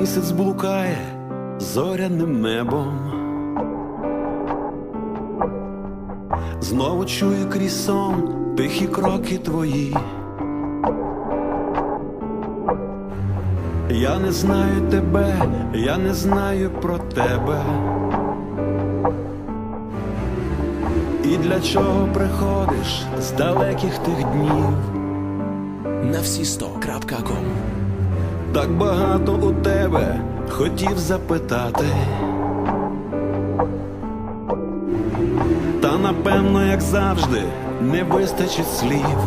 місяць блукає зоряним небом. Знову чую крізь сон тихі кроки твої. Я не знаю тебе, я не знаю про тебе. І для чого приходиш з далеких тих днів? на всі 100.ком Так багато у тебе хотів запитати. Та напевно, як завжди, не вистачить слів.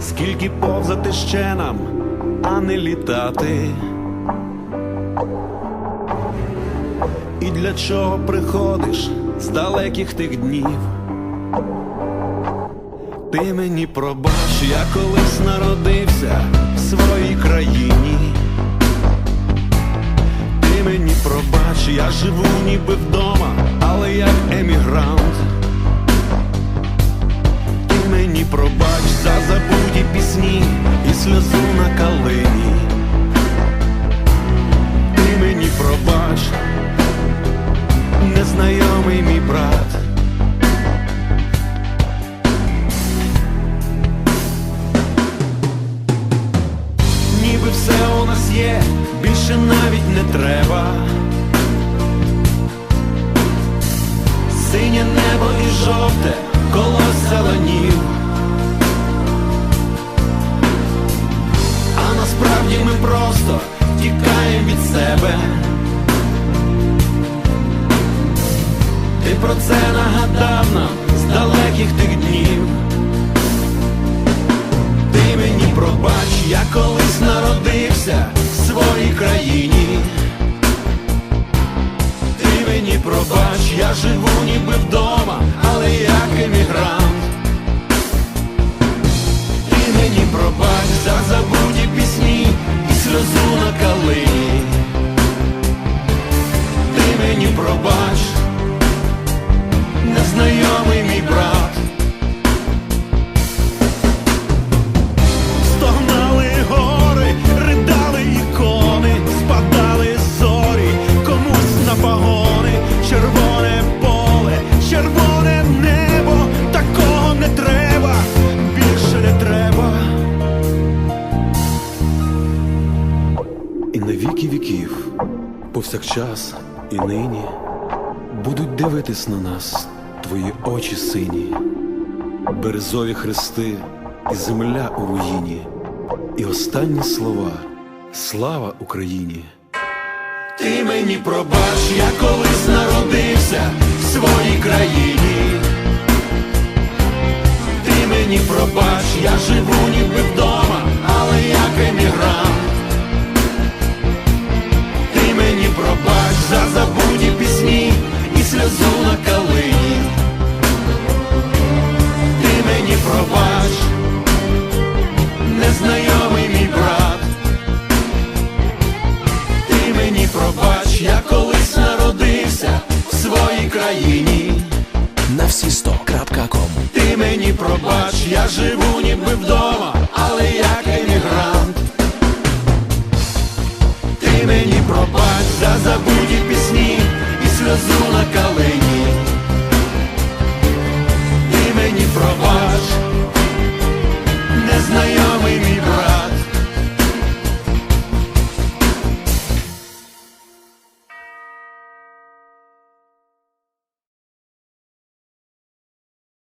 Скільки повзати ще нам, а не літати. І для чого приходиш з далеких тих днів? Ти мені пробач, я колись народився в своїй країні. Ти мені пробач, я живу ніби вдома, але як емігрант. Про це нагадав нам з далеких тих днів. Ти мені пробач, я колись народився в своїй країні. Ти мені пробач, я живу ніби вдома, але як емігрант. Ти мені пробач за забуті віків, повсякчас і нині будуть дивитись на нас твої очі сині березові хрести і земля у руїні, і останні слова Слава Україні! Ти мені пробач, я колись народився в своїй країні. Ти мені пробач, я живу ніби вдома, своїй країні. на всі 100.ком Ти мені пробач, я живу ніби вдома, але як